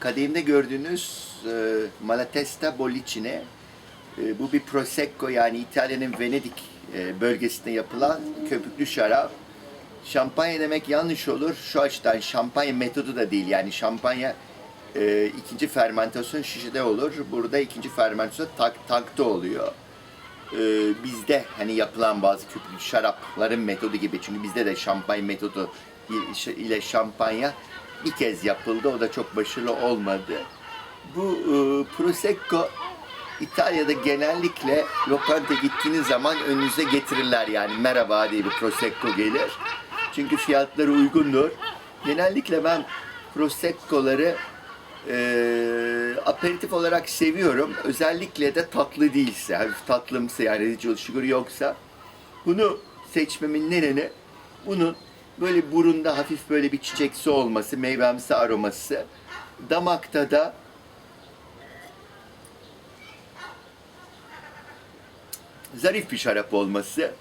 kadehimde gördüğünüz e, Malatesta Bollicine e, bu bir Prosecco yani İtalya'nın Venedik e, bölgesinde yapılan köpüklü şarap. Şampanya demek yanlış olur. Şu açıdan şampanya metodu da değil. Yani şampanya e, ikinci fermentasyon şişede olur. Burada ikinci fermentasyon tak, tankta oluyor. E, bizde hani yapılan bazı köpüklü şarapların metodu gibi. Çünkü bizde de şampanya metodu ile şampanya bir kez yapıldı. O da çok başarılı olmadı. Bu e, Prosecco İtalya'da genellikle lokanta gittiğiniz zaman önünüze getirirler yani merhaba diye bir Prosecco gelir. Çünkü fiyatları uygundur. Genellikle ben Prosecco'ları e, aperitif olarak seviyorum. Özellikle de tatlı değilse, hafif tatlımsı yani residual sugar yoksa. Bunu seçmemin nedeni bunun böyle burunda hafif böyle bir çiçeksi olması, meyvemsi aroması. Damakta da zarif bir şarap olması.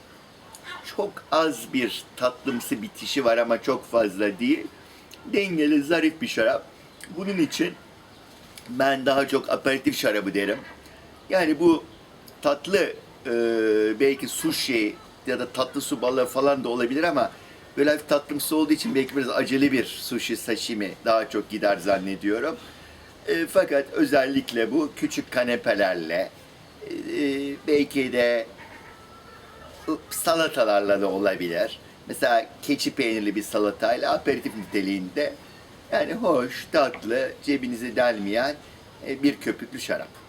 Çok az bir tatlımsı bitişi var ama çok fazla değil. Dengeli, zarif bir şarap. Bunun için ben daha çok aperatif şarabı derim. Yani bu tatlı e, belki sushi ya da tatlı su balığı falan da olabilir ama böyle hafif tatlımsı olduğu için belki biraz acılı bir sushi sashimi daha çok gider zannediyorum. E, fakat özellikle bu küçük kanepelerle e, belki de salatalarla da olabilir. Mesela keçi peynirli bir salatayla aperatif niteliğinde yani hoş, tatlı, cebinizi delmeyen e, bir köpüklü şarap.